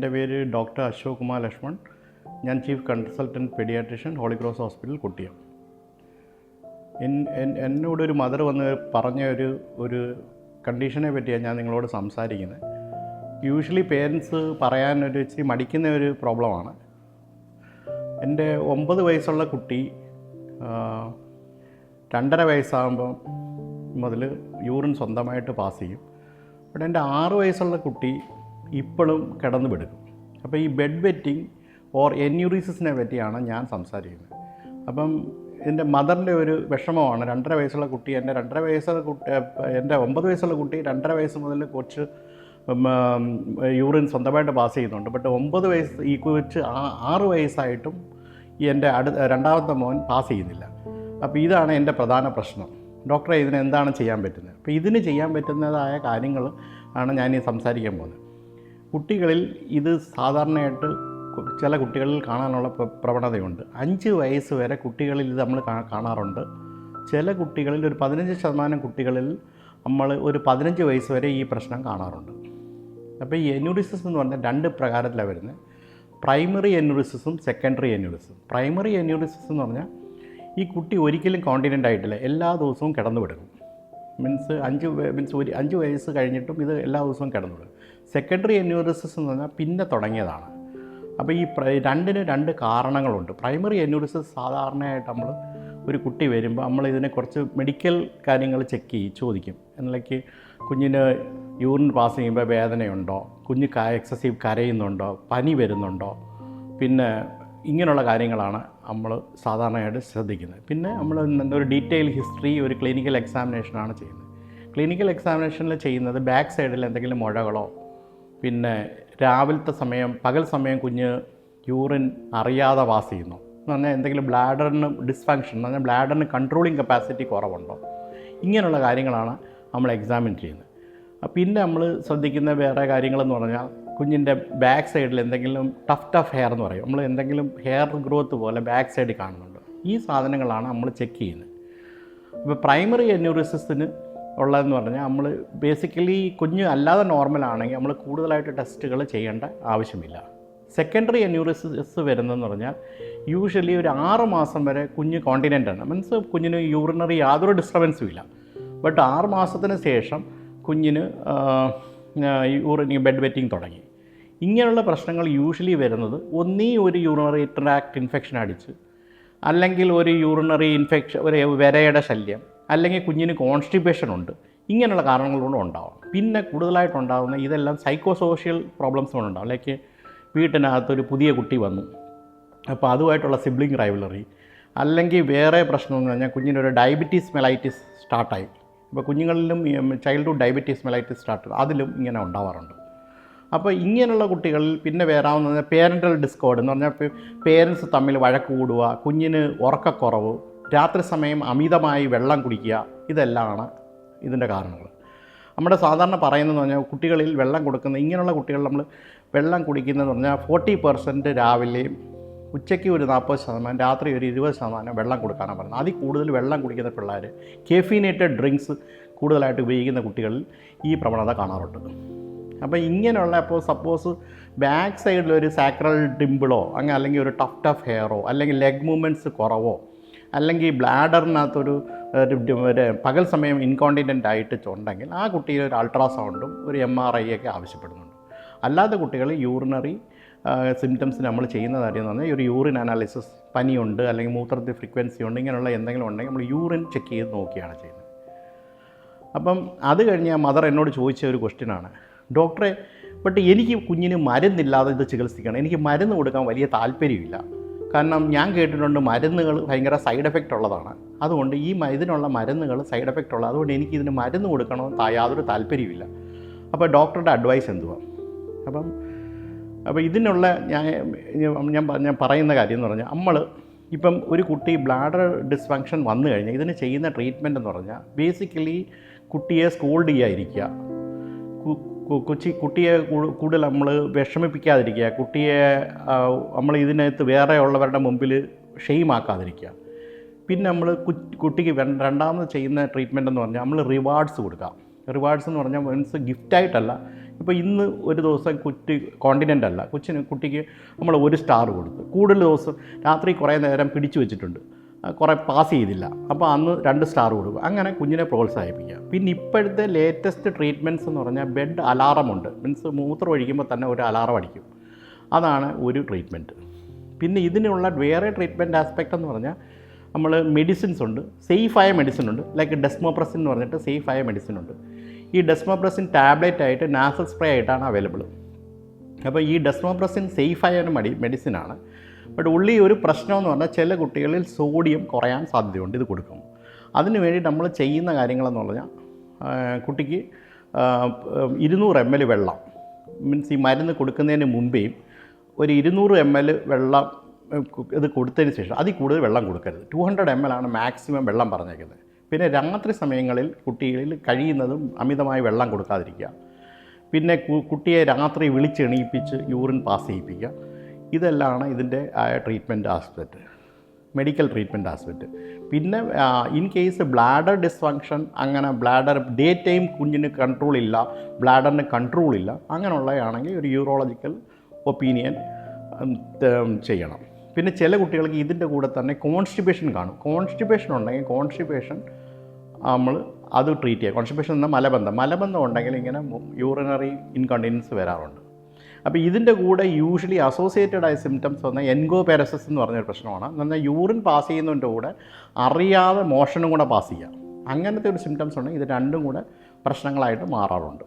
എന്റെ പേര് ഡോക്ടർ അശോക് കുമാർ ലക്ഷ്മൺ. ഞാൻ chief consultant paediatrician Holy Cross hospital Kottiyam. എന്നോട് ഒരു മദർ വന്ന് പറഞ്ഞ ഒരു ഒരു കണ്ടീഷനെ പറ്റിയാണ് ഞാൻ നിങ്ങളോട് സംസാരിക്കുന്നത്. യൂഷ്വലി പേരൻസ് പറയാൻ ഒരു ഇച്ചിരി മടിക്കുന്ന ഒരു പ്രോബ്ലമാണ്. എന്റെ ഒമ്പത് വയസ്സുള്ള കുട്ടി രണ്ടര വയസ്സാകുമ്പം മുതൽ യൂറിൻ സ്വന്തമായിട്ട് പാസ് ചെയ്യും. ബട്ട് എന്റെ ആറ് വയസ്സുള്ള കുട്ടി ഇപ്പോഴും കിടന്നു പെടുക്കും അപ്പോൾ ഈ ബെഡ് വെറ്റിംഗ് ഓർ എന്യൂറീസിനെ പറ്റിയാണ് ഞാൻ സംസാരിക്കുന്നത്. അപ്പം എന്റെ മദറിന്റെ ഒരു വിഷമമാണ്. രണ്ടര വയസ്സുള്ള കുട്ടി എന്റെ രണ്ടര വയസ്സുള്ള കുട്ടി എന്റെ ഒമ്പത് വയസ്സുള്ള കുട്ടി രണ്ടര വയസ്സ് മുതൽ കൊച്ച് യൂറിൻ സ്വന്തമായിട്ട് പാസ് ചെയ്യുന്നുണ്ട്. ബട്ട് ഒമ്പത് വയസ്സ് ഈ കൊച്ച് ആ- ആറ് വയസ്സായിട്ടും എന്റെ അടു രണ്ടാമത്തെ മോൻ പാസ് ചെയ്യുന്നില്ല. അപ്പോൾ ഇതാണ് എന്റെ പ്രധാന പ്രശ്നം. ഡോക്ടറെ ഇതിന് എന്താണ് ചെയ്യാൻ പറ്റുന്നത്? അപ്പോൾ ഇതിന് ചെയ്യാൻ പറ്റുന്നതായ കാര്യങ്ങൾ ആണ് ഞാൻ ഈ സംസാരിക്കാൻ പോകുന്നത്. കുട്ടികളിൽ ഇത് സാധാരണയായിട്ട് ചില കുട്ടികളിൽ കാണാനുള്ള പ്രവണതയുണ്ട്. അഞ്ച് വയസ്സ് വരെ കുട്ടികളിൽ ഇത് നമ്മൾ കാണാറുണ്ട്. ചില കുട്ടികളിൽ ഒരു പതിനഞ്ച് ശതമാനം കുട്ടികളിൽ നമ്മൾ ഒരു പതിനഞ്ച് വയസ്സ് വരെ ഈ പ്രശ്നം കാണാറുണ്ട്. അപ്പോൾ ഈ എന്യൂറിസിസ് എന്ന് പറഞ്ഞാൽ രണ്ട് പ്രകാരത്തിലാണ് വരുന്നത്. പ്രൈമറി എന്യൂറിസിസും സെക്കൻഡറി എന്യൂറിസിസും പ്രൈമറി എന്യൂറിസിസ് എന്ന് പറഞ്ഞാൽ ഈ കുട്ടി ഒരിക്കലും കോണ്ടിനന്റ് ആയിട്ടില്ല. എല്ലാ ദിവസവും കിടന്നു വിടും മീൻസ് അഞ്ച് മീൻസ് ഒരു അഞ്ച് വയസ്സ് കഴിഞ്ഞിട്ടും ഇത് എല്ലാ ദിവസവും കിടന്നുള്ളൂ സെക്കൻഡറി എന്യൂറിസിസ് എന്ന് പറഞ്ഞാൽ പിന്നെ തുടങ്ങിയതാണ്. അപ്പോൾ ഈ രണ്ടിന് രണ്ട് കാരണങ്ങളുണ്ട്. പ്രൈമറി എന്യൂറിസിസ് സാധാരണയായിട്ട് നമ്മൾ ഒരു കുട്ടി വരുമ്പോൾ നമ്മൾ ഇതിനെ കുറച്ച് മെഡിക്കൽ കാര്യങ്ങൾ ചെക്ക് ചെയ്യും ചോദിക്കും. എന്നിലേക്ക് കുഞ്ഞിന് യൂറിൻ പാസ് ചെയ്യുമ്പോൾ വേദനയുണ്ടോ? കുഞ്ഞ് എക്സസീവ് കരയുന്നുണ്ടോ? പനി വരുന്നുണ്ടോ? പിന്നെ ഇങ്ങനെയുള്ള കാര്യങ്ങളാണ് നമ്മൾ സാധാരണയായിട്ട് ശ്രദ്ധിക്കുന്നത്. പിന്നെ നമ്മൾ ഒരു ഡീറ്റെയിൽ ഹിസ്റ്ററി ഒരു ക്ലിനിക്കൽ എക്സാമിനേഷനാണ് ചെയ്യുന്നത്. ക്ലിനിക്കൽ എക്സാമിനേഷനിൽ ചെയ്യുന്നത് ബാക്ക് സൈഡിൽ എന്തെങ്കിലും മുഴകളോ പിന്നെ രാവിലത്തെ സമയം പകൽ സമയം കുഞ്ഞ് യൂറിൻ അറിയാതെ പാസ് ചെയ്യുന്നു. എന്ന് പറഞ്ഞാൽ എന്തെങ്കിലും ബ്ലാഡറിന് ഡിസ്ഫങ്ഷൻ എന്ന് പറഞ്ഞാൽ ബ്ലാഡറിന് കൺട്രോളിങ് കപ്പാസിറ്റി കുറവുണ്ടോ? ഇങ്ങനെയുള്ള കാര്യങ്ങളാണ് നമ്മൾ എക്സാമിൻ ചെയ്യുന്നത്. പിന്നെ നമ്മൾ ശ്രദ്ധിക്കുന്ന വേറെ കാര്യങ്ങളെന്ന് പറഞ്ഞാൽ കുഞ്ഞിന്റെ ബാക്ക് സൈഡിൽ എന്തെങ്കിലും ടഫ് ടഫ് ഹെയർ എന്ന് പറയും. നമ്മൾ എന്തെങ്കിലും ഹെയർ ഗ്രോത്ത് പോലെ ബാക്ക് സൈഡിൽ കാണുന്നുണ്ട്. ഈ സാധനങ്ങളാണ് നമ്മൾ ചെക്ക് ചെയ്യുന്നത്. ഇപ്പോൾ പ്രൈമറി എന്യൂറിസിന് ഉള്ളതെന്ന് പറഞ്ഞാൽ നമ്മൾ ബേസിക്കലി കുഞ്ഞ് അല്ലാതെ നോർമൽ ആണെങ്കിൽ നമ്മൾ കൂടുതലായിട്ട് ടെസ്റ്റുകൾ ചെയ്യേണ്ട ആവശ്യമില്ല. സെക്കൻഡറി എന്യൂറിസിസ് വരുന്നതെന്ന് പറഞ്ഞാൽ യൂഷ്വലി ഒരു ആറ് മാസം വരെ കുഞ്ഞ് കോണ്ടിനെന്റ് ആണ്. മീൻസ് കുഞ്ഞിന് യൂറിനറി യാതൊരു ഡിസ്റ്റർബൻസും ഇല്ല. ബട്ട് ആറ് മാസത്തിന് ശേഷം കുഞ്ഞിന് യൂറിൻ ബെഡ് വെറ്റിംഗ് തുടങ്ങി. ഇങ്ങനെയുള്ള പ്രശ്നങ്ങൾ യൂഷ്വലി വരുന്നത് ഒന്നീ ഒരു യൂറിനറി ട്രാക്ട് ഇൻഫെക്ഷൻ അടിച്ച് അല്ലെങ്കിൽ ഒരു യൂറിനറി ഇൻഫെക്ഷൻ ഒരു വിരയുടെ ശല്യം അല്ലെങ്കിൽ കുഞ്ഞിന് കോൺസ്റ്റിപ്പേഷൻ ഉണ്ട് ഇങ്ങനെയുള്ള കാരണങ്ങൾ കൊണ്ടും ഉണ്ടാവും. പിന്നെ കൂടുതലായിട്ടുണ്ടാകുന്ന ഇതെല്ലാം സൈക്കോ സോഷ്യൽ പ്രോബ്ലംസ് കൊണ്ടുണ്ടാവും ലൈക്ക് വീട്ടിനകത്തൊരു പുതിയ കുട്ടി വന്നു. അപ്പോൾ അതുമായിട്ടുള്ള സിബ്ലിംഗ് റൈവലറി അല്ലെങ്കിൽ വേറെ പ്രശ്നം എന്ന് പറഞ്ഞാൽ കുഞ്ഞിനൊരു ഡയബറ്റീസ് മെലൈറ്റിസ് സ്റ്റാർട്ടായി അപ്പോൾ കുഞ്ഞുങ്ങളിലും ചൈൽഡ്ഹുഡ് ഡയബറ്റീസ് മെലൈറ്റിസ് സ്റ്റാർട്ട് അതിലും ഇങ്ങനെ ഉണ്ടാവാറുണ്ട്. അപ്പോൾ ഇങ്ങനെയുള്ള കുട്ടികളിൽ പിന്നെ വേറാവുന്ന പേരന്റൽ ഡിസ്കോർഡ് എന്ന് പറഞ്ഞാൽ പേരൻസ് തമ്മിൽ വഴക്ക് കൂടുക കുഞ്ഞിന് ഉറക്കക്കുറവ് രാത്രി സമയം അമിതമായി വെള്ളം കുടിക്കുക ഇതെല്ലാമാണ് ഇതിന്റെ കാരണങ്ങൾ. നമ്മുടെ സാധാരണ പറയുന്നതെന്ന് പറഞ്ഞാൽ കുട്ടികളിൽ വെള്ളം കൊടുക്കുന്ന ഇങ്ങനെയുള്ള കുട്ടികൾ നമ്മൾ വെള്ളം കുടിക്കുന്നതെന്ന് പറഞ്ഞാൽ ഫോർട്ടി പെർസെന്റ് രാവിലെയും ഉച്ചയ്ക്ക് ഒരു നാൽപ്പത് ശതമാനം രാത്രി ഒരു ഇരുപത് ശതമാനം വെള്ളം കൊടുക്കാനാണ് പറയുന്നത്. അതിൽ കൂടുതൽ വെള്ളം കുടിക്കുന്ന പിള്ളേർ കെഫീനേറ്റഡ് ഡ്രിങ്ക്സ് കൂടുതലായിട്ട് ഉപയോഗിക്കുന്ന കുട്ടികളിൽ ഈ പ്രവണത കാണാറുണ്ട്. അപ്പോൾ ഇങ്ങനെയുള്ള അപ്പോൾ സപ്പോസ് ബാക്ക് സൈഡിൽ ഒരു സാക്രൽ ഡിമ്പിളോ അങ്ങനെ അല്ലെങ്കിൽ ഒരു ടഫ് ടഫ് ഹെയറോ അല്ലെങ്കിൽ ലെഗ് മൂവ്മെന്റ്സ് കുറവോ അല്ലെങ്കിൽ ബ്ലാഡറിനകത്തൊരു പകൽ സമയം ഇൻകോണ്ടിനന്റ് ആയിട്ട് ഉണ്ടെങ്കിൽ ആ കുട്ടിയിൽ ഒരു അൾട്രാസൗണ്ടും ഒരു എം ആർ ഐ ഒക്കെ ആവശ്യപ്പെടുന്നുണ്ട്. അല്ലാത്ത കുട്ടികൾ യൂറിനറി സിംറ്റംസ് നമ്മൾ ചെയ്യുന്ന കാര്യം എന്ന് പറഞ്ഞാൽ ഒരു യൂറിൻ അനാലിസിസ് പനിയുണ്ട് അല്ലെങ്കിൽ മൂത്രത്തിൽ ഫ്രീക്വൻസി ഉണ്ട് ഇങ്ങനെയുള്ള എന്തെങ്കിലും ഉണ്ടെങ്കിൽ നമ്മൾ യൂറിൻ ചെക്ക് ചെയ്ത് നോക്കിയാണ് ചെയ്യുന്നത്. അപ്പം അത് കഴിഞ്ഞ് മദർ എന്നോട് ചോദിച്ച ഒരു ക്വസ്റ്റ്യനാണ് ഡോക്ടറെ ബട്ട് എനിക്ക് കുഞ്ഞിന് മരുന്നില്ലാതെ ഇത് ചികിത്സിക്കണം. എനിക്ക് മരുന്ന് കൊടുക്കാൻ വലിയ താല്പര്യമില്ല. കാരണം ഞാൻ കേട്ടിട്ടുണ്ട് മരുന്നുകൾ ഭയങ്കര സൈഡ് എഫക്റ്റ് ഉള്ളതാണ്. അതുകൊണ്ട് ഈ ഇതിനുള്ള മരുന്നുകൾ സൈഡ് എഫക്റ്റ് ഉള്ളത് അതുകൊണ്ട് എനിക്ക് ഇതിന് മരുന്ന് കൊടുക്കണമെന്ന് യാതൊരു താല്പര്യമില്ല അപ്പോൾ ഡോക്ടറുടെ അഡ്വൈസ് എന്തുവാ? അപ്പം അപ്പോൾ ഇതിനുള്ള ഞാൻ ഞാൻ ഞാൻ പറയുന്ന കാര്യം എന്ന് പറഞ്ഞാൽ നമ്മൾ ഇപ്പം ഒരു കുട്ടി ബ്ലാഡർ ഡിസ്ഫങ്ഷൻ വന്നു കഴിഞ്ഞാൽ ഇതിന് ചെയ്യുന്ന ട്രീറ്റ്മെന്റ് എന്ന് പറഞ്ഞാൽ ബേസിക്കലി കുട്ടിയെ സ്കോൾഡ് ചെയ്യാതിരിക്കുക. കൊച്ചി കുട്ടിയെ കൂടുതൽ നമ്മൾ വിഷമിപ്പിക്കാതിരിക്കുക. കുട്ടിയെ നമ്മൾ ഇതിനകത്ത് വേറെ ഉള്ളവരുടെ മുമ്പിൽ ഷെയിമാക്കാതിരിക്കുക. പിന്നെ നമ്മൾ കുട്ടിക്ക് രണ്ടാമത് ചെയ്യുന്ന ട്രീറ്റ്മെന്റ് എന്ന് പറഞ്ഞാൽ നമ്മൾ റിവാർഡ്സ് കൊടുക്കാം റിവാർഡ്സ് എന്ന് പറഞ്ഞാൽ മീൻസ് ഗിഫ്റ്റായിട്ടല്ല ഇപ്പോൾ ഇന്ന് ഒരു ദിവസം കുട്ടി കോണ്ടിനെന്റ് അല്ല. കൊച്ചിന് കുട്ടിക്ക് നമ്മൾ ഒരു സ്റ്റാർ കൊടുത്തു. കൂടുതൽ ദിവസം രാത്രി കുറേ നേരം പിടിച്ചു വെച്ചിട്ടുണ്ട്. കുറേ പാസ് ചെയ്തില്ല. അപ്പോൾ അന്ന് രണ്ട് സ്റ്റാർ കൊടുക്കും. അങ്ങനെ കുഞ്ഞിനെ പ്രോത്സാഹിപ്പിക്കുക. പിന്നെ ഇപ്പോഴത്തെ ലേറ്റസ്റ്റ് ട്രീറ്റ്മെന്റ്സ് എന്ന് പറഞ്ഞാൽ ബെഡ് അലാറമുണ്ട് മീൻസ് മൂത്രം ഒഴിക്കുമ്പോൾ തന്നെ ഒരു അലാറം അടിക്കും. അതാണ് ഒരു ട്രീറ്റ്മെന്റ് പിന്നെ ഇതിനുള്ള വേറെ ട്രീറ്റ്മെന്റ് ആസ്പെക്റ്റ് എന്ന് പറഞ്ഞാൽ നമ്മൾ മെഡിസിൻസ് ഉണ്ട്. സേഫായ മെഡിസിൻ ഉണ്ട്. ലൈക്ക് ഡെസ്മോപ്രസിൻ എന്ന് പറഞ്ഞിട്ട് സേഫായ മെഡിസിൻ ഉണ്ട്. ഈ ഡെസ്മോപ്രസിൻ ടാബ്ലറ്റ് ആയിട്ട് നാസൽ സ്പ്രേ ആയിട്ടാണ് അവൈലബിൾ അപ്പോൾ ഈ ഡെസ്മോപ്രസിൻ സേഫായ ഒരു മെഡി മെഡിസിനാണ് ബട്ട് ഉള്ളി ഒരു പ്രശ്നം എന്ന് പറഞ്ഞാൽ ചില കുട്ടികളിൽ സോഡിയം കുറയാൻ സാധ്യതയുണ്ട് ഇത് കൊടുക്കും. അതിന് വേണ്ടി നമ്മൾ ചെയ്യുന്ന കാര്യങ്ങളെന്ന് പറഞ്ഞാൽ കുട്ടിക്ക് ഇരുന്നൂറ് എം എൽ വെള്ളം. മീൻസ് ഈ മരുന്ന് കൊടുക്കുന്നതിന് മുമ്പേയും ഒരു ഇരുന്നൂറ് എം എൽ വെള്ളം ഇത് കൊടുത്തതിന് ശേഷം അതിൽ കൂടുതൽ വെള്ളം കൊടുക്കരുത്. ടു ഹൺഡ്രഡ് എം എൽ ആണ് മാക്സിമം വെള്ളം പറഞ്ഞേക്കുന്നത്. പിന്നെ രാത്രി സമയങ്ങളിൽ കുട്ടികളിൽ കഴിയുന്നതും അമിതമായി വെള്ളം കൊടുക്കാതിരിക്കുക. പിന്നെ കുട്ടിയെ രാത്രി വിളിച്ചെണീപ്പിച്ച് യൂറിൻ പാസ് ചെയ്യിപ്പിക്കുക. ഇതെല്ലാമാണ് ഇതിന്റെ treatment aspect medical treatment aspect പിന്നെ ഇൻ കേസ് ബ്ലാഡർ ഡിസ്ഫങ്ഷൻ അങ്ങനെ ബ്ലാഡർ ഡേ ടൈം കുഞ്ഞിന് കൺട്രോൾ ഇല്ല ബ്ലാഡറിന് കൺട്രോൾ ഇല്ല അങ്ങനെയുള്ളതാണെങ്കിൽ ഒരു യൂറോളജിക്കൽ ഒപ്പീനിയൻ ചെയ്യണം. പിന്നെ ചില കുട്ടികൾക്ക് ഇതിന്റെ കൂടെ തന്നെ കോൺസ്റ്റിപ്പേഷൻ കാണും. കോൺസ്റ്റിപ്പേഷൻ ഉണ്ടെങ്കിൽ കോൺസ്റ്റിപ്പേഷൻ നമ്മൾ അത് ട്രീറ്റ് ചെയ്യുക കോൺസ്റ്റിപ്പേഷൻ എന്ന മലബന്ധം. മലബന്ധം ഉണ്ടെങ്കിൽ ഇങ്ങനെ യൂറിനറി ഇൻകണ്ടിനൻസ് വരാറുണ്ട്. അപ്പോൾ ഇതിന്റെ കൂടെ യൂഷ്വലി അസോസിയേറ്റഡ് ആയ സിംറ്റംസ് വന്ന എൻഗോപാരസിസ് എന്ന് പറഞ്ഞൊരു പ്രശ്നമാണ്. എന്ന് യൂറിൻ പാസ് ചെയ്യുന്നതിന്റെ കൂടെ അറിയാതെ മോഷനും കൂടെ പാസ് ചെയ്യുക അങ്ങനത്തെ ഒരു സിംറ്റംസ് ഉണ്ടെങ്കിൽ ഇത് രണ്ടും കൂടെ പ്രശ്നങ്ങളായിട്ട് മാറാറുണ്ട്.